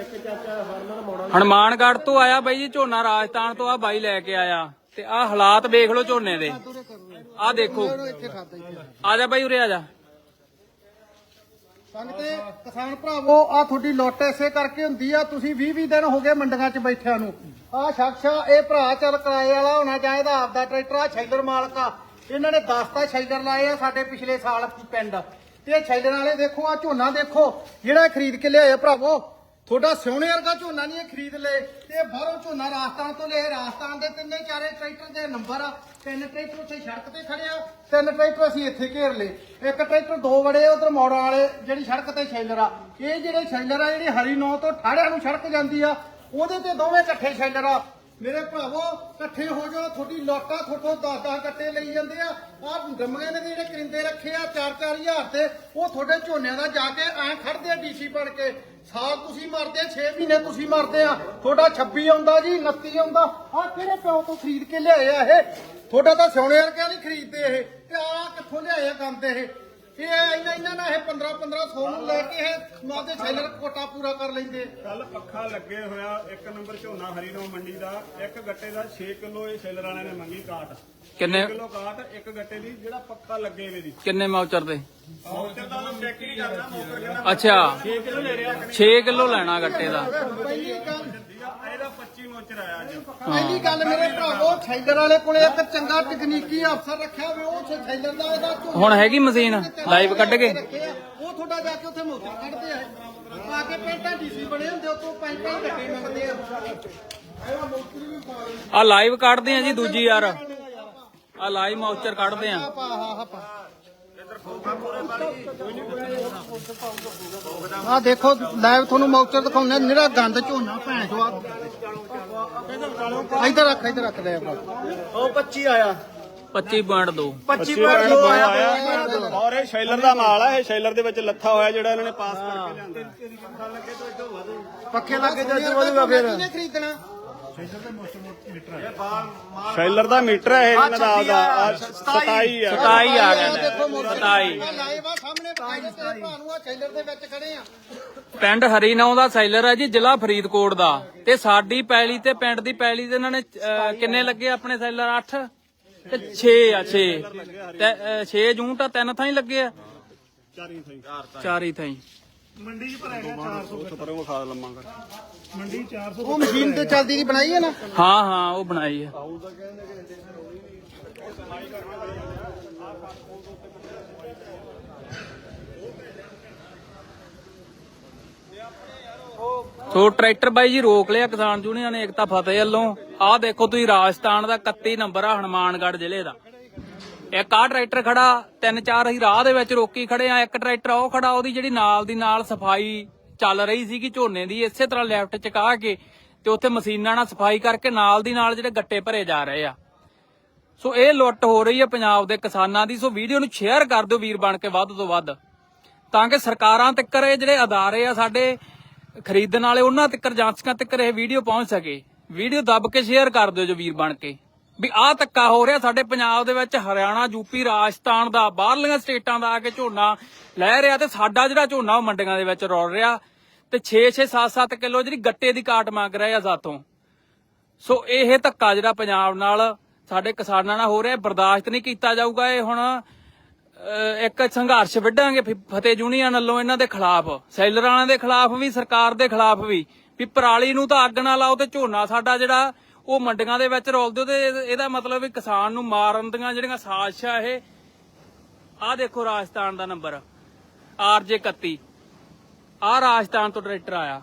ਇੱਕ ਤੋਂ ਆਇਆ ਬਾਈ ਜੀ, ਝੋਨਾ ਰਾਜਸਥਾਨ ਤੋਂ ਆ ਬਾਈ ਲੈ ਕੇ ਆਇਆ। ਤੇ ਆ ਹਾਲਾਤ ਵੇਖ ਲਓ ਝੋਨੇ ਦੇ। ਆ ਦੇਖੋ। ਆ ਜਾ ਬਾਈ ਉਰੇ ਆ ਜਾ। ਸੰਗਤੇ, ਕਿਸਾਨ ਭਰਾਵੋ ਆ ਤੁਹਾਡੀ ਲੁੱਟ ਇਸੇ ਕਰਕੇ ਹੁੰਦੀ ਆ, ਤੁਸੀਂ 20 20 ਦਿਨ ਹੋ ਗਏ ਮੰਡੀਆਂ 'ਚ ਬੈਠਿਆਂ ਨੂੰ। ਆ ਸ਼ਖਸ ਇਹ ਭਰਾ ਚੱਲ ਕਿਰਾਏ ਵਾਲਾ ਹੋਣਾ ਚਾਹੀਦਾ, ਆਪਦਾ ਟਰੈਕਟਰ ਆ ਸ਼ੈਲਰ ਮਾਲਕ ਆ। ਇਹਨਾਂ ਨੇ 10 ਤਾਂ ਸ਼ੈਲਰ ਲਾਏ ਆ ਸਾਡੇ ਪਿਛਲੇ ਸਾਲ ਪਿੰਡ। ਤੇ ਇਹ ਸ਼ੈਲਰ ਵਾਲੇ ਦੇਖੋ ਆ ਝੋਨਾ ਦੇਖੋ, ਜਿਹੜਾ ਖਰੀਦ ਕੇ ਲਿਆਏ ਭਰਾਵੋ। ਤੁਹਾਡਾ ਸੋਹਣੇ ਵਰਗਾ ਝੋਨਾ ਨਹੀਂ ਇਹ ਖਰੀਦ ਲਏ। ਤੇ ਬਾਹਰੋਂ ਝੋਨਾ ਰਾਜਸਥਾਨ ਤੋਂ ਲਿਆ ਰਾਜਸਥਾਨ ਦੇ ਤਿੰਨੇ ਚਾਰੇ ਟਰੈਕਟਰ ਦੇ ਨੰਬਰ ਆ। ਤਿੰਨ ਟਰੈਕਟਰ ਉੱਥੇ ਸੜਕ ਤੇ ਖੜਿਆ ਤਿੰਨ ਟਰੈਕਟਰ ਅਸੀਂ ਇੱਥੇ ਘੇਰ ਲਏ। ਇੱਕ ਟਰੈਕਟਰ ਦੋ ਵੜੇ ਉਧਰ ਮੋੜਾਂ ਵਾਲੇ, ਜਿਹੜੀ ਸੜਕ ਤੇ ਸ਼ੈਲਰ ਆ। ਇਹ ਜਿਹੜੇ ਸ਼ੈਲਰ ਆ, ਜਿਹੜੀ ਹਰੀ ਨੌ ਤੋਂ ਠਾੜਿਆਂ ਨੂੰ ਸੜਕ ਜਾਂਦੀ ਆ, ਉਹਦੇ ਤੇ ਦੋਵੇਂ ਇਕੱਠੇ ਸ਼ੈਲਰ ਆ। ਮੇਰੇ ਭਰਾਵੋ, ਇਕੱਠੇ ਹੋ ਜਾਓ, ਤੁਹਾਡੀ ਲੋਟਾ ਥੋਟੋ 10-10 ਕੱਟੇ ਲਈ ਜਾਂਦੇ ਆ। ਆ ਗੰਮਗੇ ਨੇ ਜਿਹੜੇ ਕਰਿੰਦੇ ਰੱਖੇ ਆ 4-4000 ਤੇ, ਉਹ ਤੁਹਾਡੇ ਝੋਨਿਆਂ ਦਾ ਜਾ ਕੇ ਐ ਖੜਦੇ ਆ ਡੀਸੀ ਬਣ ਕੇ। ਸਾਲ ਤੁਸੀਂ ਮਰਦੇ 6 ਮਹੀਨੇ ਤੁਸੀਂ ਮਰਦੇ ਆ। ਤੁਹਾਡਾ 26 ਆਉਂਦਾ ਜੀ 29 ਆਉਂਦਾ। ਆ ਕਿਹੜੇ ਪਿਓ ਤੋਂ ਖਰੀਦ ਕੇ ਲਿਆਏ ਆ ਇਹ? ਤੁਹਾਡਾ ਤਾਂ ਸੋਨੇ ਵਰਗਿਆਂ ਨਹੀਂ ਖਰੀਦਦੇ ਇਹ। ਤੇ ਆ ਕਿੱਥੋਂ ਲਿਆਏ ਆ ਗੰਦ ਇਹ? ਇਹ ਇਹਨਾਂ ਇਹਨਾਂ ਨਾਲ ਇਹ 15 1500 ਨੂੰ ਲੈ ਕੇ ਇਹ ਮਾਦੇ ਸੈਲਰ ਕੋਟਾ ਪੂਰਾ ਕਰ ਲੈਂਦੇ। ਕੱਲ ਪੱਖਾ ਲੱਗੇ ਹੋਇਆ ਇੱਕ ਨੰਬਰ ਝੋਨਾ ਹਰੀਨੋ ਮੰਡੀ ਦਾ ਇੱਕ ਗੱਟੇ ਦਾ 6 ਕਿਲੋ ਇਹ ਸ਼ੈਲਰ ਵਾਲਿਆਂ ਨੇ ਮੰਗੀ ਕਾਟ। ਕਿੰਨੇ? ਕਿਲੋ ਕਾਟ ਇੱਕ ਗੱਟੇ ਦੀ ਜਿਹੜਾ ਪੱਖਾ ਲੱਗੇ ਵੇ ਦੀ। ਕਿੰਨੇ ਮੌਚਰ ਦੇ? ਮੌਕਰ ਦਾ ਮੈਂ ਚੈੱਕ ਹੀ ਕਰਦਾ ਮੌਕਰ ਕਿੰਨਾ ਅੱਛਾ। 6 ਕਿਲੋ ਲੈ ਰਿਹਾ 6 ਕਿਲੋ ਲੈਣਾ ਗੱਟੇ ਦਾ। ਪਹਿਲੀ ਗੱਲ ਇਹਦਾ 25 ਮੋਚਰ ਆਇਆ ਅੱਜ। ਪਹਿਲੀ ਗੱਲ ਮੇਰੇ ਭਰਾਵੋ ਛੈਲਰ ਵਾਲੇ ਕੋਲੇ ਇੱਕ ਚੰਗਾ ਤਕਨੀਕੀ ਅਫਸਰ ਰੱਖਿਆ ਹੋਵੇ ਉਹ ਛੈਲਰ ਦਾ ਇਹਦਾ ਝੋਨਾ ਹੁਣ ਹੈਗੀ ਮਸ਼ੀਨ ਲਾਈਵ ਕੱਢ ਕੇ? ਰੱਖੇ ਆ, ਉਹ ਤੁਹਾਡਾ ਜਾ ਕੇ ਉੱਥੇ ਮੋਤਰ ਕੱਢਦੇ ਆ। ਪਾ ਕੇ ਪੈਂਟਾਂ ਡੀਸੀ ਬਣੇ ਹੁੰਦੇ ਉਤੋਂ ਪੰਜ ਪੰਜ ਘੱਟੇ ਮੰਗਦੇ ਆ। ਆ ਲਾਈਵ ਕੱਢਦੇ ਆ ਜੀ ਦੂਜੀ ਯਾਰ ਆ ਲਾਈਵ ਮੌਚਰ ਕੱਢਦੇ ਆ। ਪਾ ਹਾਂ ਪਾ। ਆ ਦੇਖੋ ਲਾਈਵ ਤੁਹਾਨੂੰ ਮੌਚਰ ਦਿਖਾਉਂਦੇ ਨਿਹਰਾ ਗੰਦ ਝੋਨਾ ਭੈਣ ਚੋ ਇੱਧਰ ਰੱਖ ਇੱਧਰ ਰੱਖ ਲੈ ਉਹ 25 ਆਇਆ। 25.2 25 ਆਇਆ ਔਰ ਇਹ ਸ਼ੈਲਰ ਦਾ ਮਾਲ ਆ ਇਹ ਸ਼ੈਲਰ ਦੇ ਵਿੱਚ ਲੱਥਾ ਹੋਇਆ ਜਿਹੜਾ ਇਹਨਾਂ ਨੇ ਪਾਸ ਕਰਕੇ ਲਿਆਂਦਾ। ਪੱਖੇ ਲੱਗੇ ਜੱਜ ਵਧੂਗਾ ਫਿਰ। ਕਿਹਨੇ ਖਰੀਦਣਾ? ਸ਼ੈਲਰ ਦਾ ਮੀਟਰ ਹੈ ਇਹ ਇਹਨਾਂ ਦਾ ਆਪਦਾ। 27 ਆ। 27 ਆ। ਗਿਆ ਦੇਖੋ ਮੋਟਰ 27 ਲਾਈਵ ਆ ਸਾਹਮਣੇ ਆ ਛੈਲਰ ਦੇ ਵਿੱਚ ਖੜੇ ਆ। ਪਿੰਡ ਹਰੀਨੌ ਦਾ ਸੈਲਰ ਹੈ ਜੀ ਜ਼ਿਲ੍ਹਾ ਫਰੀਦਕੋਟ ਦਾ। ਤੇ ਸਾਡੀ ਪੈਲੀ ਤੇ ਪਿੰਡ ਦੀ ਪੈਲੀ ਤੇ ਇਹਨਾਂ ਨੇ ਅਹ, ਕਿੰਨੇ ਲੱਗੇ ਆਪਣੇ ਸੈਲਰ? 8 ਤੇ 6 ਆ 6 ਤੇ 6 ਯੂਨਿਟ ਆ ਤਿੰਨ ਥਾਂ ਹੀ ਲੱਗੇ ਆ। ਚਾਰੀ ਹੀ ਥਾਂ ਮੰਡੀ 'ਚ ਭਰੇਗਾ 400 ਉੱਥੇ ਪਰੇ ਉਹ ਖਾ ਲੰਮਾ ਕਰ ਮੰਡੀ 400 ਉਹ ਮਸ਼ੀਨ ਤੇ ਚੱਲਦੀ ਦੀ ਬਣਾਈ ਹੈ ਨਾ? ਹਾਂ ਹਾਂ ਉਹ ਬਣਾਈ ਹੈ। ਸੋ ਟਰੈਕਟਰ ਬਾਈ ਜੀ ਰੋਕ ਲਿਆ ਕਿਸਾਨ ਯੂਨੀਅਨ ਨੇ ਏਕਤਾ ਫਤਿਹ ਵੱਲੋਂ। ਆਹ ਦੇਖੋ ਤੁਸੀਂ ਰਾਜਸਥਾਨ ਦਾ 31 ਨੰਬਰ ਆ ਹਨੂਮਾਨਗੜ੍ਹ ਜ਼ਿਲ੍ਹੇ ਦਾ। ਇੱਕ ਆਹ ਟਰੈਕਟਰ ਖੜਾ, ਤਿੰਨ ਚਾਰ ਅਸੀਂ ਰਾਹ ਦੇ ਵਿੱਚ ਰੋਕੀ ਖੜੇ ਆ, ਇੱਕ ਟਰੈਕਟਰ ਉਹ ਖੜਾ, ਉਹਦੀ ਜਿਹੜੀ ਨਾਲ ਦੀ ਨਾਲ ਸਫ਼ਾਈ ਚੱਲ ਰਹੀ ਸੀਗੀ ਝੋਨੇ ਦੀ, ਇਸੇ ਤਰ੍ਹਾਂ ਲੈਫਟ ਚਕਾ ਕੇ ਤੇ ਉੱਥੇ ਮਸ਼ੀਨਾਂ ਨਾਲ ਸਫ਼ਾਈ ਕਰਕੇ ਨਾਲ ਦੀ ਨਾਲ ਜਿਹੜੇ ਗੱਟੇ ਭਰੇ ਜਾ ਰਹੇ ਆ। ਸੋ ਇਹ ਲੁੱਟ ਹੋ ਰਹੀ ਹੈ ਪੰਜਾਬ ਦੇ ਕਿਸਾਨਾਂ ਦੀ, ਸੋ ਵੀਡੀਓ ਨੂੰ ਸ਼ੇਅਰ ਕਰ ਦਿਓ ਵੀਰ ਬਣ ਕੇ ਵੱਧ ਤੋਂ ਵੱਧ। ਤਾਂ ਕਿ ਸਰਕਾਰਾਂ ਤੱਕ ਇਹ ਜਿਹੜੇ ਅਦਾਰੇ ਆ ਸਾਡੇ ਖਰੀਦਣ ਵਾਲੇ, ਉਹਨਾਂ ਤੱਕ ਏਜੰਸੀਆਂ ਤੱਕ ਇਹ ਵੀਡੀਓ ਪਹੁੰਚ ਸਕੇ। ਵੀਡੀਓ ਦੱਬ ਕੇ ਸ਼ੇਅਰ ਕਰ ਦਿਓ ਜੋ ਵੀਰ ਬਣ ਕੇ। ਵੀ ਆਹ ਧੱਕਾ ਹੋ ਰਿਹਾ ਸਾਡੇ ਪੰਜਾਬ ਦੇ ਵਿੱਚ। ਹਰਿਆਣਾ ਯੂਪੀ ਰਾਜਸਥਾਨ ਦਾ, ਬਾਹਰਲੀਆਂ ਸਟੇਟਾਂ ਦਾ ਆ ਕੇ ਝੋਨਾ ਲੈ ਰਿਹਾ ਤੇ ਸਾਡਾ ਜਿਹੜਾ ਝੋਨਾ ਉਹ ਮੰਡੀਆਂ ਦੇ ਵਿੱਚ ਰੋਲ ਰਿਹਾ। ਤੇ 6-6 7-7 ਕਿਲੋ ਜਿਹੜੀ ਗੱਟੇ ਦੀ ਕਾਟ ਮੰਗ ਰਹੇ ਆ ਸਾਥੋਂ। ਸੋ ਇਹ ਧੱਕਾ ਜਿਹੜਾ ਪੰਜਾਬ ਨਾਲ ਸਾਡੇ ਕਿਸਾਨਾਂ ਨਾਲ ਹੋ ਰਿਹਾ ਬਰਦਾਸ਼ਤ ਨਹੀਂ ਕੀਤਾ ਜਾਊਗਾ। ਇਹ ਹੁਣ ਇੱਕ ਸੰਘਰਸ਼ ਵਿੱਢਾਂਗੇ ਫਤਿਹ ਯੂਨੀਅਨ ਵੱਲੋਂ ਇਹਨਾਂ ਦੇ ਖਿਲਾਫ। ਸੈਲਰਾਂ ਦੇ ਖਿਲਾਫ ਵੀ, ਸਰਕਾਰ ਦੇ ਖਿਲਾਫ ਵੀ। ਵੀ ਪਰਾਲੀ ਨੂੰ ਤਾਂ ਅੱਗ ਨਾ ਲਾਓ ਤੇ ਝੋਨਾ ਸਾਡਾ ਜਿਹੜਾ ਉਹ ਮੰਡੀਆਂ ਦੇ ਵਿੱਚ ਰੋਲ ਦਿਓ ਤੇ ਇਹਦਾ ਮਤਲਬ ਵੀ ਕਿਸਾਨ ਨੂੰ ਮਾਰਨ ਦੀਆਂ ਜਿਹੜੀਆਂ ਸਾਜ਼ਿਸ਼ਾਂ ਇਹ। ਆਹ ਦੇਖੋ ਰਾਜਸਥਾਨ ਦਾ ਨੰਬਰ। ਆਰਜੇ 31 ਆਹ ਰਾਜਸਥਾਨ ਤੋਂ ਟਰੈਕਟਰ ਆਇਆ।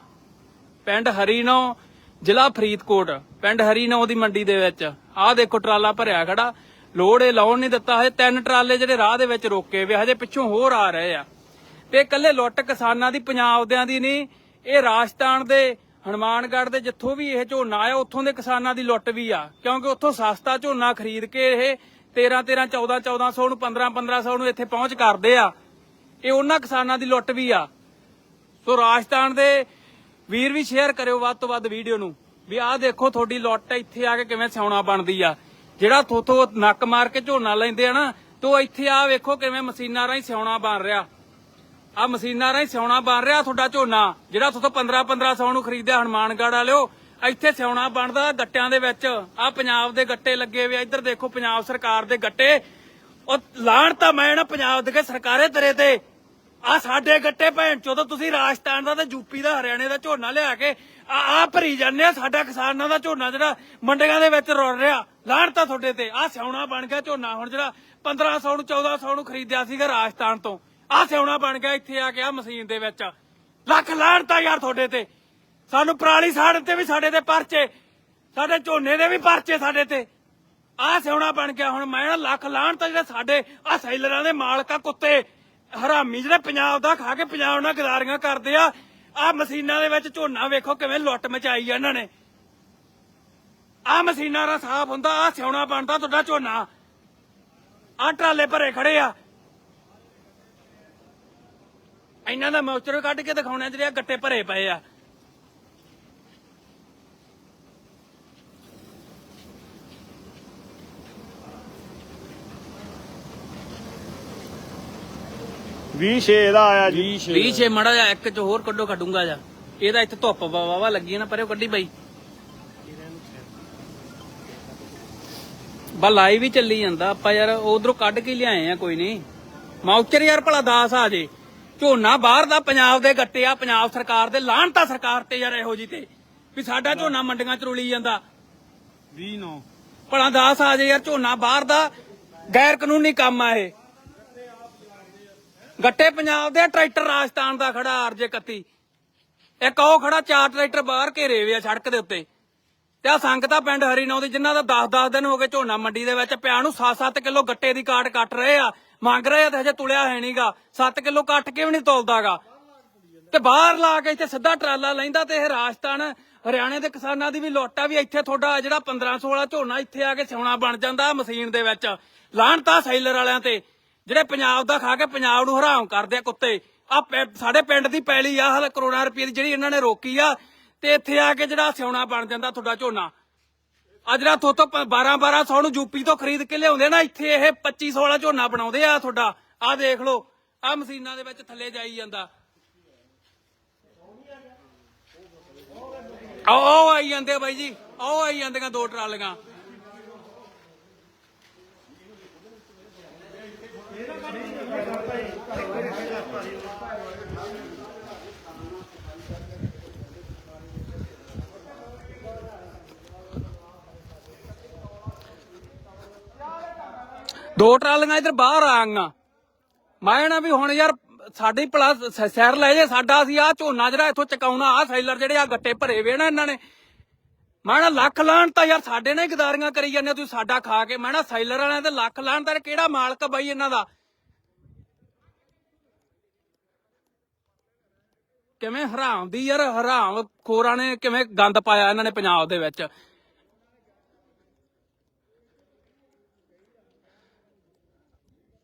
ਪਿੰਡ ਹਰੀਨੋ, ਜ਼ਿਲ੍ਹਾ ਫਰੀਦਕੋਟ। ਪਿੰਡ ਹਰੀਨੋ ਦੀ ਮੰਡੀ ਦੇ ਵਿੱਚ। ਆਹ ਦੇਖੋ ਟਰਾਲਾ ਭਰਿਆ ਖੜਾ। ਲੋਡ ਇਹ ਲਾਉਣ ਨਹੀਂ ਦਿੱਤਾ। ਹਜੇ ਤਿੰਨ ਟਰਾਲੇ ਜਿਹੜੇ ਰਾਹ ਦੇ ਵਿੱਚ ਰੋਕੇ ਵੇ ਹਜੇ ਪਿੱਛੋਂ ਹੋਰ ਆ ਰਹੇ ਆ। ਤੇ ਇਕੱਲੇ ਲੁੱਟ ਕਿਸਾਨਾਂ ਦੀ, ਪੰਜਾਬ ਦਿਆਂ ਦੀ ਨਹੀਂ। ਇਹ ਰਾਜਸਥਾਨ ਦੇ ਹਨੂਮਾਨਗੜ੍ਹ ਦੇ ਜਿੱਥੋਂ ਵੀ ਇਹ ਝੋਨਾ ਆਇਆ, ਉੱਥੋਂ ਦੇ ਕਿਸਾਨਾਂ ਦੀ ਲੁੱਟ ਵੀ ਆ। ਕਿਉਂਕਿ ਉੱਥੋਂ ਸਸਤਾ ਝੋਨਾ ਖਰੀਦ ਕੇ ਇਹ 13 13 14 1400 ਨੂੰ 15 1500 ਨੂੰ ਇੱਥੇ ਪਹੁੰਚ ਕਰਦੇ ਆ। ਇਹ ਉਹਨਾਂ ਕਿਸਾਨਾਂ ਦੀ ਲੁੱਟ ਵੀ ਆ। ਸੋ ਰਾਜਸਥਾਨ ਦੇ ਵੀਰ ਵੀ ਸ਼ੇਅਰ ਕਰਿਓ ਵੱਧ ਤੋਂ ਵੱਧ ਵੀਡੀਓ ਨੂੰ। ਵੀ ਆਹ ਦੇਖੋ ਤੁਹਾਡੀ ਲੁੱਟ ਇੱਥੇ ਆ ਕੇ ਕਿਵੇਂ ਸਿਆਉਣਾ ਬਣਦੀ ਆ। ਜਿਹੜਾ ਥੋਥੋ ਨੱਕ ਮਾਰ ਕੇ ਝੋਨਾ ਲੈਂਦੇ ਆ ਨਾ, ਤੋ ਇੱਥੇ ਆ ਵੇਖੋ ਕਿਵੇਂ ਮਸ਼ੀਨਾਂ ਰਾਹੀਂ ਸਿਆਉਣਾ ਬਣ ਰਿਹਾ। ਆ ਮਸ਼ੀਨਾਂ ਰਾਹੀਂ ਸਿਉਣਾ ਬਣ ਰਿਹਾ ਤੁਹਾਡਾ ਝੋਨਾ, ਜਿਹੜਾ ਤੁਹਾਡੇ 15 1500 ਨੂੰ ਖਰੀਦਿਆ ਹਨੂਮਾਨਗੜ੍ਹ ਵਾਲਿਓ, ਇੱਥੇ ਸਿਉਣਾ ਬਣਦਾ ਗੱਟਿਆਂ ਦੇ ਵਿੱਚ। ਆ ਪੰਜਾਬ ਦੇ ਗੱਟੇ ਲੱਗੇ ਵੇ ਇੱਧਰ ਦੇਖੋ ਪੰਜਾਬ ਸਰਕਾਰ ਦੇ ਗੱਟੇ। ਉਹ ਲਾਣ ਤਾਂ ਮੈਂ ਨਾ ਪੰਜਾਬ ਦੇ ਕੇ ਸਰਕਾਰੇ ਤੇਰੇ ਤੇ। ਆ ਸਾਡੇ ਗੱਟੇ ਭੈਣ ਚੋਦ, ਤੁਸੀਂ ਰਾਜਸਥਾਨ ਦਾ ਤੇ ਯੂਪੀ ਦਾ, ਹਰਿਆਣੇ ਦਾ ਝੋਨਾ ਲਿਆ ਕੇ ਆ ਆ ਭਰੀ ਜਾਂਦੇ ਆ, ਸਾਡਾ ਕਿਸਾਨਾਂ ਦਾ ਝੋਨਾ ਜਿਹੜਾ ਮੰਡੀਆਂ ਦੇ ਵਿੱਚ ਰੁੜ ਰਿਹਾ। ਲਾਣ ਤਾਂ ਤੁਹਾਡੇ ਤੇ। ਆ ਸਿਉਣਾ ਬਣ ਗਿਆ ਝੋਨਾ ਹੁਣ ਜਿਹੜਾ 1500 ਨੂੰ 1400 ਨੂੰ ਖਰੀਦਿਆ ਸੀਗਾ ਰਾਜਸਥਾਨ ਤੋਂ। ਆ ਸਿਉਣਾ ਬਣ ਗਿਆ, ਇੱਥੇ ਆ ਕੇ ਆ ਮਸ਼ੀਨ ਦੇ ਵਿੱਚ। ਲੱਖ ਲਾਣ ਤਾਂ ਯਾਰ ਤੁਹਾਡੇ ਤੇ। ਸਾਨੂੰ ਪਰਾਲੀ ਸਾੜਨ ਤੇ ਵੀ ਸਾਡੇ ਤੇ ਪਰਚੇ, ਸਾਡੇ ਝੋਨੇ ਦੇ ਵੀ ਪਰਚੇ ਸਾਡੇ ਤੇ। ਆ ਸਿਉਣਾ ਬਣ ਗਿਆ, ਹੁਣ ਮੈਂ ਲੱਖ ਲਾਣ ਤਾਂ ਜਿਹੜੇ ਸਾਡੇ ਆ ਸੈਲਰਾਂ ਦੇ ਮਾਲਕਾ ਕੁੱਤੇ, ਹਰਾਮੀ ਜਿਹੜੇ ਪੰਜਾਬ ਦਾ ਖਾ ਕੇ ਪੰਜਾਬ ਨਾਲ ਗਦਾਰੀਆਂ ਕਰਦੇ ਆ ਆ ਮਸ਼ੀਨਾਂ ਦੇ ਵਿੱਚ ਝੋਨਾ ਵੇਖੋ ਕਿਵੇਂ ਲੁੱਟ ਮਚਾਈ ਆ ਇਹਨਾਂ ਨੇ। ਆ ਮਸ਼ੀਨਾਂ ਦਾ ਸਾਫ਼ ਹੁੰਦਾ ਆ ਸਿਉਣਾ ਬਣਦਾ ਤੁਹਾਡਾ ਝੋਨਾ। ਆ ਟਰਾਲੇ ਭਰੇ ਖੜੇ ਆ। ਇਹਨਾਂ ਦਾ ਮੌਚਰ ਕੱਢ ਕੇ ਦਿਖਾਉਣਾ ਜਿਹੜੇ ਆ ਗੱਟੇ ਭਰੇ ਪਏ ਆ। ਵੀਹ ਛੇ ਦਾ ਆਇਆ ਜੀ। 20 ਛੇ। ਮੜਾ ਜਾ ਇੱਕ ਚ ਹੋਰ ਕੱਢੋ ਕੱਢੂੰਗਾ ਜਾ। ਇਹਦਾ ਇੱਥੇ ਧੁੱਪ ਵਾਵਾ ਲੱਗੀ ਨਾ ਪਰੇ ਕੱਢੀ ਬਾਈ। ਬਾ ਲਾਈਵ ਹੀ ਚੱਲੀ ਜਾਂਦਾ। ਆਪਾਂ ਯਾਰ ਉਧਰੋਂ ਕੱਢ ਕੇ ਲਿਆਏ ਆ ਕੋਈ ਨਹੀਂ। ਮਾਉਚਰ ਯਾਰ ਭਲਾ ਦਾਸ ਆ ਜੇ। ਝੋਨਾ ਬਾਹਰ ਦਾ ਪੰਜਾਬ ਦੇ ਗੱਟੇ ਆ ਪੰਜਾਬ ਸਰਕਾਰ ਦੇ ਲਾਹਣਤਾ ਸਰਕਾਰ ਤੇ ਯਾਰ ਇਹੋ ਜੀ ਤੇ ਵੀ ਸਾਡਾ ਝੋਨਾ ਮੰਡੀਆਂ ਚ ਰੁਲੀ ਜਾਂਦਾ। 20 9 ਭਲਾ ਦਾਸ ਆ ਜੇ ਯਾਰ ਝੋਨਾ ਬਾਹਰ ਦਾ ਗੈਰ ਕਾਨੂੰਨੀ ਕੰਮ ਆ ਇਹ। ਗੱਟੇ ਪੰਜਾਬ ਦੇ ਟਰੈਕਟਰ ਰਾਜਸਥਾਨ ਦਾ ਖੜਾ ਆਰਜੇ 31 ਇੱਕ ਉਹ ਖੜਾ ਚਾਰ ਟਰੈਕਟਰ ਬਾਹਰ ਘੇਰੇ ਵੇ ਆ ਸੜਕ ਦੇ ਉੱਤੇ। ਤੇ ਆ ਸੰਗਤਾ ਪਿੰਡ ਹਰੀਨੌ ਦੀ ਜਿਨ੍ਹਾਂ ਦਾ 10-10 ਦਿਨ ਹੋ ਗਏ ਝੋਨਾ ਮੰਡੀ ਦੇ ਵਿੱਚ ਪਿਆ ਨੂੰ 7-7 ਕਿਲੋ ਗੱਟੇ ਦੀ ਕਾਟ ਕੱਟ ਰਹੇ ਆ। ਮੰਗ ਰਹੇ ਆ ਤੇ ਹਜੇ ਤੁਲਿਆ ਹੈ ਨਹੀਂਗਾ 7 ਕਿਲੋ ਕੱਟ ਕੇ ਵੀ ਨਹੀਂ ਤੋਲਦਾਗਾ। ਤੇ ਬਾਹਰ ਲਾ ਕੇ ਇੱਥੇ ਸਿੱਧਾ ਟਰਾਲਾ ਲੈਂਦਾ ਤੇ ਇਹ ਰਾਜਸਥਾਨ, ਹਰਿਆਣੇ ਦੇ ਕਿਸਾਨਾਂ ਦੀ ਵੀ ਲੋਟਾ ਵੀ ਇੱਥੇ ਤੁਹਾਡਾ ਜਿਹੜਾ 15 16 ਝੋਨਾ ਇੱਥੇ ਆ ਕੇ ਸਿਉਣਾ ਬਣ ਜਾਂਦਾ ਮਸ਼ੀਨ ਦੇ ਵਿੱਚ। ਲਾਹਣਤਾ ਸੈਲਰ ਵਾਲਿਆਂ ਤੇ, ਜਿਹੜੇ ਪੰਜਾਬ ਦਾ ਖਾ ਕੇ ਪੰਜਾਬ ਨੂੰ ਹਰਾਮ ਕਰਦੇ ਆ ਕੁੱਤੇ। ਆ ਸਾਡੇ ਪਿੰਡ ਦੀ ਪੈਲੀ ਆ, ਹਲ ਕਰੋੜਾਂ ਰੁਪਏ ਦੀ ਜਿਹੜੀ ਇਹਨਾਂ ਨੇ ਰੋਕੀ ਆ, ਤੇ ਇੱਥੇ ਆ ਕੇ ਜਿਹੜਾ ਸਿਉਣਾ ਬਣ ਜਾਂਦਾ ਤੁਹਾਡਾ ਝੋਨਾ। ਆ ਜਿਹੜਾ ਥੋਤੋਂ 12 1200 ਨੂੰ ਯੂਪੀ ਤੋਂ ਖਰੀਦ ਕੇ ਲਿਆਉਂਦੇ ਨਾ, ਇੱਥੇ ਇਹ 2500 ਵਾਲਾ ਝੋਨਾ ਬਣਾਉਂਦੇ ਆ ਤੁਹਾਡਾ। ਆ ਦੇਖ ਲਓ ਆ ਮਸ਼ੀਨਾਂ ਦੇ ਵਿੱਚ ਥੱਲੇ ਜਾਈ ਜਾਂਦਾ। ਆਓ ਆਈ ਜਾਂਦੇ ਬਾਈ ਜੀ ਆਓ ਆਈ ਜਾਂਦੀਆਂ ਦੋ ਟਰਾਲੀਆਂ। ਦੋ ਟਰਾਲੀਆਂ ਇਧਰ ਬਾਹਰ ਆਂਗਾ ਮੈਂ ਨਾ ਵੀ ਹੁਣ ਯਾਰ ਸਾਡੀ ਪਲੱਸ ਸੈਰ ਲੈ ਜੇ, ਸਾਡਾ ਸੀ ਆ ਝੋਨਾ ਜਿਹੜਾ ਇੱਥੋਂ ਚਕਾਉਣਾ ਆ ਸੈਲਰ ਜਿਹੜੇ ਆ ਗੱਟੇ ਭਰੇ ਵੇ ਨਾ ਇਹਨਾਂ ਨੇ। ਮੈਂ ਨਾ ਲੱਖ ਲਾਣ ਤਾਂ ਯਾਰ ਸਾਡੇ ਨਾਲ ਗਦਾਰੀਆਂ ਕਰੀ ਜਾਂਦੇ ਤੁਸੀਂ ਸਾਡਾ ਖਾ ਕੇ। ਮੈਂ ਨਾ ਸੈਲਰ ਵਾਲਿਆਂ ਤੇ ਲੱਖ ਲਾਣ ਤਾਂ ਕਿਹੜਾ ਮਾਲਕ ਆ ਬਾਈ ਇਹਨਾਂ ਦਾ? ਕਿਵੇਂ ਹਰਾਮ ਦੀ ਯਾਰ, ਹਰਾਮ ਖੋਰਾਂ ਨੇ ਕਿਵੇਂ ਗੰਦ ਪਾਇਆ ਇਹਨਾਂ ਨੇ ਪੰਜਾਬ ਦੇ ਵਿੱਚ।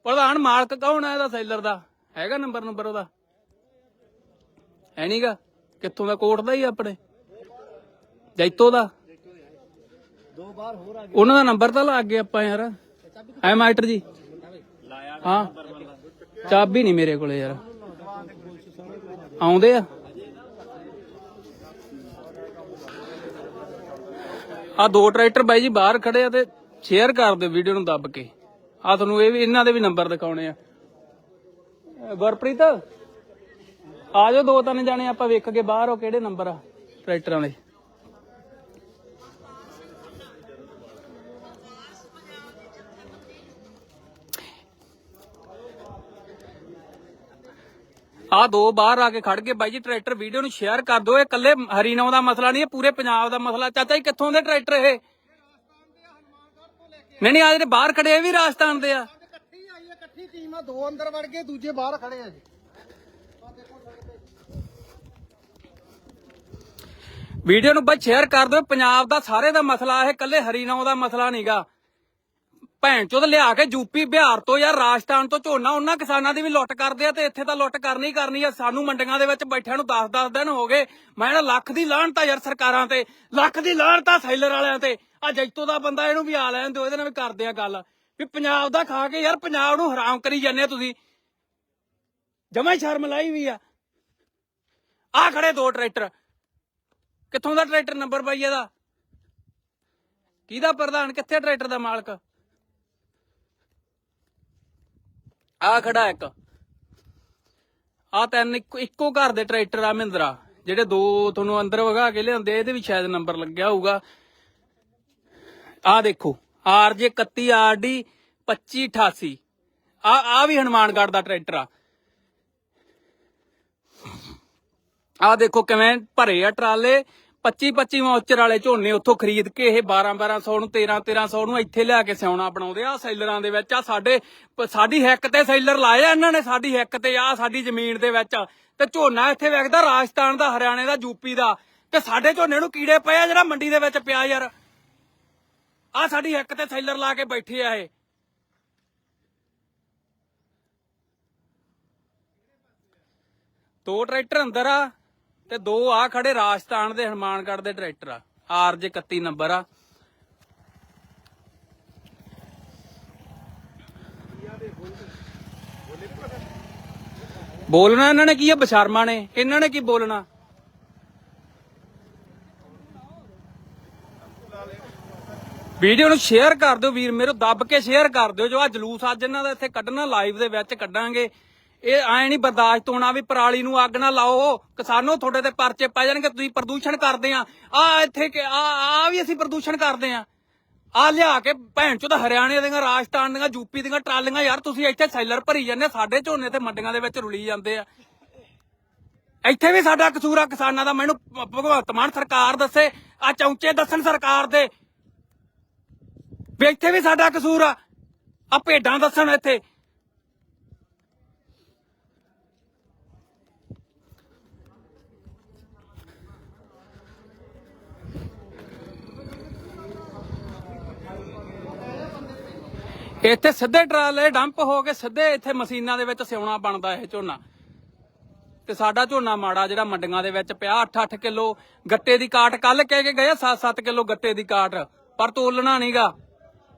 ਪ੍ਰਧਾਨ ਮਾਲਕ ਕੌਣ ਹੈ ਇਹਦਾ ਸੈਲਰ ਦਾ? ਹੈਗਾ ਨੰਬਰ ਨੰਬਰ ਉਹਦਾ? ਹੈ ਨਹੀਂਗਾ ਕਿੱਥੋਂ ਦਾ? ਕੋਟ ਦਾ ਹੀ ਆਪਣੇ? ਜੈਤੋ ਦਾ? ਦੋ ਬਾਰ ਹੋਰ ਆ ਉਹਨਾਂ ਦਾ ਨੰਬਰ ਤਾਂ ਲੱਗ ਗਿਆ ਆਪਾਂ ਯਾਰ। ਐ ਮਾਸਟਰ ਜੀ? ਹਾਂ। ਚਾਬੀ ਨਹੀਂ ਮੇਰੇ ਕੋਲੇ ਯਾਰ। ਆਉਂਦੇ ਆ। ਆ ਦੋ ਟਰੈਕਟਰ ਬਾਈ ਜੀ ਬਾਹਰ ਖੜੇ ਆ ਤੇ ਸ਼ੇਅਰ ਕਰ ਦਿਓ ਵੀਡੀਓ ਨੂੰ ਦੱਬ ਕੇ। ਆ ਤੁਹਾਨੂੰ ਇਹ ਵੀ ਇਹਨਾਂ ਦੇ ਵੀ ਨੰਬਰ ਦਿਖਾਉਣੇ ਆ। ਗੁਰਪ੍ਰੀਤ, ਆ ਜਾਓ, ਦੋ ਤਿੰਨ ਜਾਣੇ ਆਪਾਂ ਵੇਖ ਕੇ ਬਾਹਰ ਉਹ ਕਿਹੜੇ ਨੰਬਰ ਆ, ਟਰੈਕਟਰਾਂ ਦੇ। ਆ ਦੋ ਬਾਹਰ ਆ ਕੇ ਖੜ ਗਏ। ਬਾਈ ਜੀ, ਟਰੈਕਟਰ ਵੀਡੀਓ ਨੂੰ ਸ਼ੇਅਰ ਕਰ ਦਿਓ। ਇਹ ਕੱਲੇ ਹਰੀਨੌ ਦਾ ਮਸਲਾ ਨਹੀਂ, ਇਹ ਪੂਰੇ ਪੰਜਾਬ ਦਾ ਮਸਲਾ। ਚਾਚਾ ਜੀ, ਕਿੱਥੋਂ ਦੇ ਟਰੈਕਟਰ ਇਹ? ਨਹੀਂ ਨਹੀਂ ਆ ਜਿਹੜੇ ਬਾਹਰ ਖੜੇ ਆ ਵੀ ਰਾਜਸਥਾਨ ਦੇ ਆ। ਇਕੱਠੀ ਆਈ ਹੈ ਇਕੱਠੀ ਟੀਮ ਆ ਦੋ ਅੰਦਰ ਵੜ ਗਏ ਦੂਜੇ ਬਾਹਰ ਖੜੇ ਆ ਜੀ ਵੀਡੀਓ ਨੂੰ ਬਸ ਸ਼ੇਅਰ ਕਰ ਦਿਓ, ਪੰਜਾਬ ਦਾ ਸਾਰੇ ਦਾ ਮਸਲਾ ਇਹ ਕੱਲੇ ਹਰੀਨੌ ਦਾ ਮਸਲਾ ਨਹੀਂਗਾ ਭੈਣ ਚੋਦ ਲਿਆ ਕੇ ਯੂਪੀ ਬਿਹਾਰ ਤੋਂ ਯਾਰ ਰਾਜਸਥਾਨ ਤੋਂ ਝੋਨਾ, ਉਹਨਾਂ ਕਿਸਾਨਾਂ ਦੀ ਵੀ ਲੁੱਟ ਕਰਦੇ ਆ ਤੇ ਇੱਥੇ ਤਾਂ ਲੁੱਟ ਕਰਨੀ ਕਰਨੀ ਆ। ਸਾਨੂੰ ਮੰਡੀਆਂ ਦੇ ਵਿੱਚ ਬੈਠਿਆਂ ਨੂੰ 10-10 ਦਿਨ ਹੋ ਗਏ। ਮੈਂ ਲੱਖ ਦੀ ਲਾਹਣਤਾ ਯਾਰ ਸਰਕਾਰਾਂ ਤੇ, ਲੱਖ ਦੀ ਲਾਹਣਤਾ ਸੈਲਰ ਵਾਲਿਆਂ ਤੇ। ਆ ਜੈਤੋ ਦਾ ਬੰਦਾ, ਇਹਨੂੰ ਵੀ ਆ ਲੈਣ ਦਿਓ, ਇਹਦੇ ਨਾਲ ਵੀ ਕਰਦੇ ਆ ਗੱਲ। ਵੀ ਪੰਜਾਬ ਦਾ ਖਾ ਕੇ ਯਾਰ, ਪੰਜਾਬ ਨੂੰ ਹਰਾਮ ਕਰੀ ਜਾਂਦੇ ਆ ਤੁਸੀਂ। ਜਮਾ ਸ਼ਰਮ ਲਾਈ ਵੀ ਆ। ਆ ਖੜੇ ਦੋ ਟਰੈਕਟਰ। ਕਿੱਥੋਂ ਦਾ ਟਰੈਕਟਰ ਨੰਬਰ ਬਾਈ ਇਹਦਾ? ਕਿਹਦਾ ਪ੍ਰਧਾਨ, ਕਿੱਥੇ ਟਰੈਕਟਰ ਦਾ ਮਾਲਕ? ਆ ਖੜਾ ਇੱਕ। ਆ ਤਿੰਨ, ਇੱਕੋ ਘਰ ਦੇ ਟਰੈਕਟਰ ਆ ਮਹਿੰਦਰਾ। ਜਿਹੜੇ ਦੋ ਤੁਹਾਨੂੰ ਅੰਦਰ ਵਗਾ ਕੇ ਲਿਆਂਦੇ ਇਹਦੇ ਵੀ ਸ਼ਾਇਦ ਨੰਬਰ ਲੱਗਿਆ ਹੋਊਗਾ। ਆ ਦੇਖੋ ਆਰਜੇ 31 ਆਰਡੀ 2588 ਆ ਆ ਵੀ ਹਨੂਮਾਨਗੜ੍ਹ ਦਾ ਟਰੈਕਟਰ ਆ। ਆ ਦੇਖੋ ਕਿਵੇਂ ਭਰੇ ਆ ਟਰਾਲੇ। 25 25 ਮੌਚਰ ਵਾਲੇ ਝੋਨੇ ਉੱਥੋਂ ਖਰੀਦ ਕੇ ਇਹ 12 1200 ਨੂੰ 13 1300 ਨੂੰ ਇੱਥੇ ਲਿਆ ਕੇ ਸਿਉਣਾ ਬਣਾਉਂਦੇ ਆ। ਸੈਲਰਾਂ ਦੇ ਵਿੱਚ ਆ ਸਾਡੇ, ਸਾਡੀ ਹਿੱਕ ਤੇ ਸੈਲਰ ਲਾਏ ਆ ਇਹਨਾਂ ਨੇ, ਸਾਡੀ ਹਿੱਕ ਤੇ ਆ, ਸਾਡੀ ਜ਼ਮੀਨ ਦੇ ਵਿੱਚ ਤੇ ਝੋਨਾ ਇੱਥੇ ਵਿਕਦਾ ਰਾਜਸਥਾਨ ਦਾ, ਹਰਿਆਣੇ ਦਾ ਯੂਪੀ ਦਾ। ਤੇ ਸਾਡੇ ਝੋਨੇ ਨੂੰ ਕੀੜੇ ਪਏ ਆ ਜਿਹੜਾ ਮੰਡੀ ਦੇ ਵਿੱਚ ਪਿਆ ਯਾਰ। ਆ ਸਾਡੀ ਹਿੱਕ ਤੇ ਸੈਲਰ ਲਾ ਕੇ ਬੈਠੇ ਆ ਇਹ। ਦੋ ਟਰੈਕਟਰ ਅੰਦਰ ਆ ਤੇ ਦੋ ਆ ਖੜੇ ਰਾਜਸਥਾਨ ਦੇ ਹਨੂਮਾਨਗੜ੍ਹ ਦੇ ਟਰੈਕਟਰ ਆ। ਆਰਜੇ 31 ਨੰਬਰ ਆ। ਬੋਲਣਾ ਇਹਨਾਂ ਨੇ ਕੀ ਆ? ਬਸ਼ਰਮਾ ਨੇ। ਇਹਨਾਂ ਨੇ ਕੀ ਬੋਲਣਾ? ਵੀਡੀਓ ਨੂੰ ਸ਼ੇਅਰ ਕਰ ਦਿਓ ਵੀਰ, ਮੇਰੇ ਦੱਬ ਕੇ ਸ਼ੇਅਰ ਕਰ ਦਿਓ, ਜੋ ਆ ਜਲੂਸ ਅੱਜ ਇਹਨਾਂ ਦਾ ਇੱਥੇ ਕੱਢਣਾ ਲਾਈਵ ਦੇ ਵਿੱਚ ਕੱਢਾਂਗੇ। ਇਹ ਐ ਨਹੀਂ ਬਰਦਾਸ਼ਤ ਹੋਣਾ ਵੀ ਪਰਾਲੀ ਨੂੰ ਅੱਗ ਨਾ ਲਾਓ, ਕਿਸਾਨੋ ਤੁਹਾਡੇ ਤੇ ਪਰਚੇ ਪੈ ਜਾਣਗੇ, ਤੁਸੀਂ ਪ੍ਰਦੂਸ਼ਣ ਕਰਦੇ ਆ। ਆ ਇੱਥੇ ਆ ਆ ਵੀ ਅਸੀਂ ਪ੍ਰਦੂਸ਼ਣ ਕਰਦੇ ਆ। ਆ ਲਿਆ ਕੇ ਭੈਣ ਚੋਦ, ਹਰਿਆਣੇ ਦੀਆਂ, ਰਾਜਸਥਾਨ ਦੀਆਂ, ਯੂਪੀ ਦੀਆਂ ਟਰਾਲੀਆਂ, ਯਾਰ ਤੁਸੀਂ ਇੱਥੇ ਸੈਲਰ ਭਰੀ ਜਾਂਦੇ ਸਾਡੇ ਝੋਨੇ ਤੇ ਮੰਡੀਆਂ ਦੇ ਵਿੱਚ ਰੁਲੀ ਜਾਂਦੇ ਆ। ਇੱਥੇ ਵੀ ਸਾਡਾ ਕਸੂਰ ਆ ਕਿਸਾਨਾਂ ਦਾ, ਮੈਨੂੰ ਭਗਵੰਤ ਮਾਨ ਸਰਕਾਰ ਦੱਸੇ ਆ ਚੌਂਚੇ ਦੱਸਣ ਸਰਕਾਰ ਦੇ। ਵੀ ਇੱਥੇ ਵੀ ਸਾਡਾ ਕਸੂਰ ਆ। ਆ ਭੇਡਾਂ ਦੱਸਣ ਇੱਥੇ। ਇੱਥੇ ਸਿੱਧੇ ਟਰਾਲੇ ਡੰਪ ਹੋ ਕੇ ਸਿੱਧੇ ਇੱਥੇ ਮਸ਼ੀਨਾਂ ਦੇ ਵਿੱਚ ਸਿਉਣਾ ਬਣਦਾ ਇਹ ਝੋਨਾ। ਤੇ ਸਾਡਾ ਝੋਨਾ ਮਾੜਾ ਜਿਹੜਾ ਮੰਡੀਆਂ ਦੇ ਵਿੱਚ ਪਿਆ 8-8 ਕਿਲੋ ਗੱਟੇ ਦੀ ਕਾਟ। ਕੱਲ ਕਹਿ ਕੇ ਗਏ 7-7 ਕਿਲੋ ਗੱਟੇ ਦੀ ਕਾਟ। ਪਰ ਤੋਲਣਾ ਨਹੀਂਗਾ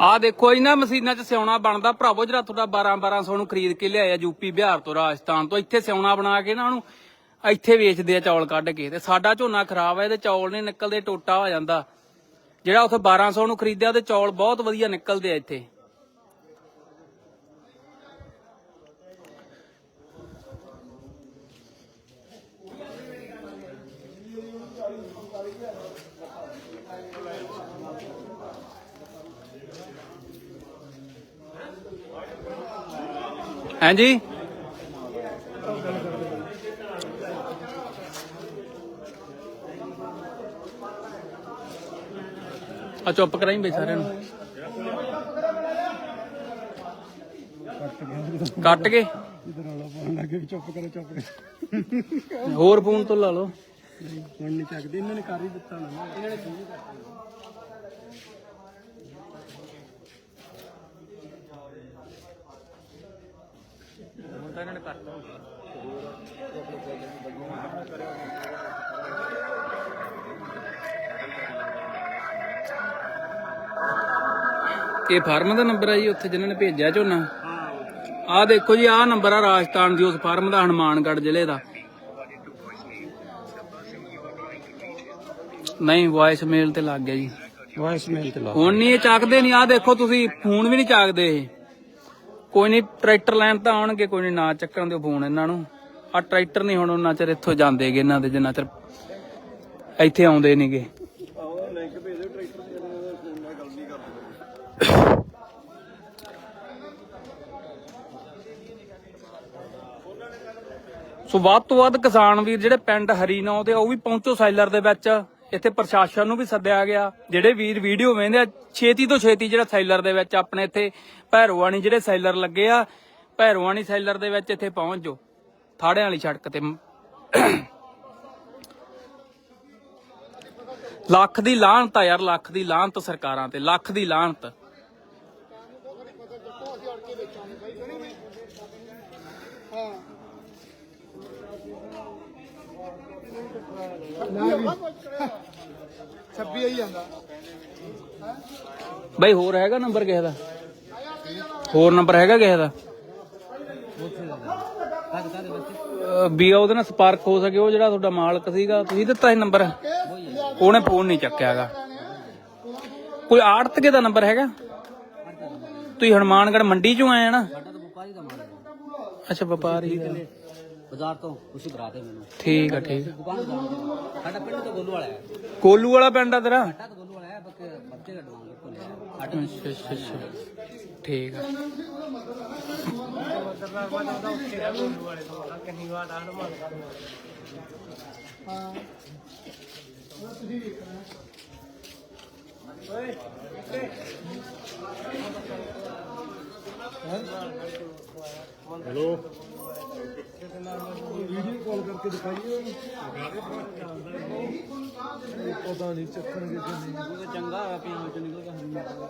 ਆ ਦੇਖੋ, ਇਹਨਾਂ ਮਸ਼ੀਨਾਂ 'ਚ ਸਿਉਣਾ ਬਣਦਾ। ਭਰਾਵੋ, ਜਿਹੜਾ ਤੁਹਾਡਾ 12 1200 ਨੂੰ ਖਰੀਦ ਕੇ ਲਿਆਇਆ ਯੂਪੀ ਬਿਹਾਰ ਤੋਂ ਰਾਜਸਥਾਨ ਤੋਂ, ਇੱਥੇ ਸਿਉਣਾ ਬਣਾ ਕੇ ਨਾ ਉਹਨੂੰ ਇੱਥੇ ਵੇਚਦੇ ਆ ਚੌਲ ਕੱਢ ਕੇ ਤੇ ਸਾਡਾ ਝੋਨਾ ਖਰਾਬ ਆ, ਇਹਦੇ ਚੌਲ ਨਹੀਂ ਨਿਕਲਦੇ, ਟੋਟਾ ਹੋ ਜਾਂਦਾ। ਜਿਹੜਾ ਉੱਥੇ 1200 ਨੂੰ ਖਰੀਦਿਆ ਤੇ ਚੌਲ ਬਹੁਤ ਵਧੀਆ ਨਿਕਲਦੇ ਆ ਇੱਥੇ। ਹਾਂਜੀ? ਆ ਚੁੱਪ ਕਰਾਈ ਬਈ ਸਾਰਿਆਂ ਨੂੰ। ਕੱਟ ਕੇ। ਚੁੱਪ ਕਰੋ ਚੁੱਪ ਕਰੋ। ਹੋਰ ਫੋਨ ਤੋਂ ਲਾ ਲਓ। ਹੁਣ ਨਹੀਂ ਚੱਕਦੇ ਇਹਨਾਂ ਨੇ ਕਰ ਹੀ ਦਿੱਤਾ ਨਾ। ਇਹਨਾਂ ਨੇ ਫੋਨ ਹੀ ਕਰਤਾ ਹੁਣ ਤਾਂ ਇਹਨਾਂ ਨੇ ਕਰਤਾ ਇਹ ਫਾਰਮ ਦਾ ਨੰਬਰ ਆ ਜੀ ਉੱਥੇ ਜਿਨ੍ਹਾਂ ਨੇ ਭੇਜਿਆ ਝੋਨਾ। ਆਹ ਦੇਖੋ ਜੀ ਆਹ ਨੰਬਰ ਆ ਰਾਜਸਥਾਨ ਦੀ ਉਸ ਫਾਰਮ ਦਾ ਹਨੂਮਾਨਗੜ੍ਹ ਜ਼ਿਲ੍ਹੇ ਦਾ। ਨਹੀਂ ਵਾਇਸ ਮੇਲ ਤੇ ਲੱਗ ਗਿਆ ਜੀ। ਵਾਇਸ ਮੇਲ ਤੇ ਲਾ ਹੁਣ ਨਹੀਂ ਇਹ ਚੱਕਦੇ ਨਹੀਂ ਆਹ ਦੇਖੋ ਤੁਸੀਂ ਫੋਨ ਵੀ ਨਹੀਂ ਚੱਕਦੇ ਇਹ। ਕੋਈ ਨਹੀਂ ਟਰੈਕਟਰ ਲੈਣ ਤਾਂ ਆਉਣਗੇ ਕੋਈ ਨਹੀਂ ਨਾ ਚੱਕਣ ਦਿਓ ਫੋਨ ਇਹਨਾਂ ਨੂੰ। ਆ ਟਰੈਕਟਰ ਨਹੀਂ ਹੁਣ ਉਹਨਾਂ ਚਿਰ ਇੱਥੋਂ ਜਾਂਦੇਗੇ ਇਹਨਾਂ ਦੇ ਜਿੰਨਾ ਚਿਰ ਇੱਥੇ ਆਉਂਦੇ ਨਹੀਂਗੇ। ਸੋ ਵੱਧ ਤੋਂ ਵੱਧ ਕਿਸਾਨ ਵੀਰ ਜਿਹੜੇ ਪਿੰਡ ਹਰੀਨੌ ਆ, ਉਹ ਵੀ ਪਹੁੰਚੋ ਸੈਲਰ ਦੇ ਵਿੱਚ। ਇੱਥੇ ਪ੍ਰਸ਼ਾਸਨ ਨੂੰ ਵੀ ਸੱਦਿਆ ਗਿਆ। ਜਿਹੜੇ ਵੀਰ ਵੀਡੀਓ ਵੇਖਦੇ ਆ, ਛੇਤੀ ਤੋਂ ਛੇਤੀ ਜਿਹੜਾ ਸੈਲਰ ਦੇ ਵਿੱਚ ਆਪਣੇ ਇੱਥੇ ਭੈਰੋਵਾਣੀ ਜਿਹੜੇ ਸੈਲਰ ਲੱਗੇ ਆ, ਭੈਰੋਵਾਣੀ ਸੈਲਰ ਦੇ ਵਿੱਚ ਇੱਥੇ ਪਹੁੰਚ ਜਾਓ। ਥਾੜਿਆਂ ਵਾਲੀ ਸੜਕ ਤੇ। ਲੱਖ ਦੀ ਲਾਹਨਤ ਆ ਯਾਰ, ਲੱਖ ਦੀ ਲਾਹਨਤ ਸਰਕਾਰਾਂ ਤੇ, ਲੱਖ ਦੀ ਲਾਹਨਤ। ਛੱਬੀ ਆਈ ਜਾਂਦਾ। ਬਈ, ਹੋਰ ਹੈਗਾ ਨੰਬਰ ਕਿਸੇ ਦਾ? ਹੋਰ ਨੰਬਰ ਹੈਗਾ ਕਿਸੇ ਦਾ? ਅਹ, ਵੀ ਉਹਦੇ ਨਾਲ ਸੰਪਰਕ ਹੋ ਸਕੇ, ਉਹ ਜਿਹੜਾ ਤੁਹਾਡਾ ਮਾਲਕ ਸੀਗਾ, ਤੁਸੀਂ ਦਿੱਤਾ ਸੀ ਨੰਬਰ? ਉਹਨੇ ਫੋਨ ਨਹੀਂ ਚੱਕਿਆਗਾ ਕੋਈ ਆੜਤਕੇ ਦਾ ਨੰਬਰ ਹੈਗਾ? ਤੁਸੀਂ ਹਨੂਮਾਨਗੜ੍ਹ ਮੰਡੀ ਚੋਂ ਆਏ ਆ ਨਾ? ਅੱਛਾ, ਵਪਾਰੀ ਦਾ। ਬਾਜ਼ਾਰ ਤੋਂ ਉਸੇ ਬਰਾਤੇ ਮੈਨੂੰ। ਠੀਕ ਆ ਠੀਕ। ਆ ਦੁਕਾਨ ਦਾ ਸਾਡਾ ਪਿੰਡ ਤਾਂ ਗੋਲੂ ਵਾਲਾ ਹੈ। ਕੋਲੂ ਵਾਲਾ ਪਿੰਡ ਆ ਤੇਰਾ? ਸਾਡਾ ਤਾਂ ਗੋਲੂ ਵਾਲਾ ਹੈ ਬੱਕੇ ਬੱਚੇ ਦਾ ਦੁਕਾਨ ਕੋਲ ਸਾਡਾ ਅੱਛਾ ਅੱਛਾ ਅੱਛਾ। ਠੀਕ ਆ। ਚੰਗਾ ਹੋਇਆ ਨਿਕਲ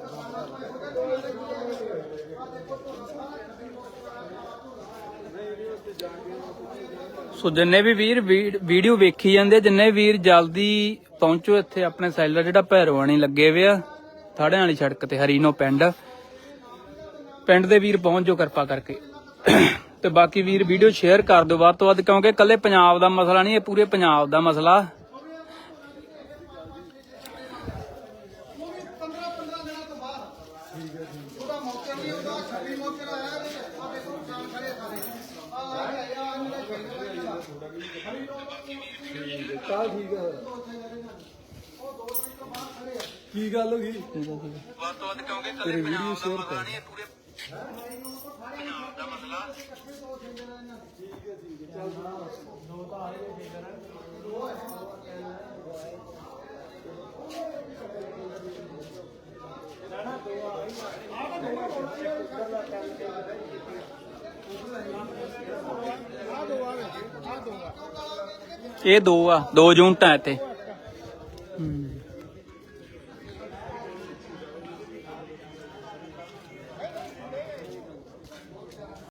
ਸੋ ਜਿੰਨੇ ਵੀ ਵੀਰ ਵੀਡ- ਵੀਡੀਓ ਵੇਖੀ ਜਾਂਦੇ ਜਿੰਨੇ ਵੀਰ ਜਲਦੀ ਪਹੁੰਚੋ ਇੱਥੇ ਆਪਣੇ ਸੈਲਰ ਜਿਹੜਾ ਭੈਰਵਾਨੀ ਲੱਗੇ ਹੋਏ ਆ ਥਾੜਿਆਂ ਵਾਲੀ ਸੜਕ ਤੇ ਹਰੀਨੋ ਪਿੰਡ। ਪਿੰਡ ਦੇ ਵੀਰ ਪਹੁੰਚ ਜਾਓ ਕਿਰਪਾ ਕਰਕੇ। ਤੇ ਬਾਕੀ ਵੀਰ ਵੀਡੀਓ ਸ਼ੇਅਰ ਕਰ ਦਿਓ ਵੱਧ ਤੋਂ ਵੱਧ ਕਿਉਂਕਿ ਇਕੱਲੇ ਪੰਜਾਬ ਦਾ ਮਸਲਾ ਨਹੀਂ ਇਹ ਪੂਰੇ ਪੰਜਾਬ ਦਾ ਮਸਲਾ। ਕੀ ਗੱਲ ਹੋ ਗਈ? ਵੱਧ ਤੋਂ ਵੱਧ ਕਿਉਂਕਿ ਇਕੱਲੇ ਪੰਜਾਬ ਦਾ ਮਸਲਾ ਨਹੀਂ ਇਹ ਪੂਰੇ ਪੰਜਾਬ ਦਾ ਮਸਲਾ ਇਹ ਦੋ ਆ ਦੋ ਯੂਨਿਟਾਂ ਇੱਥੇ।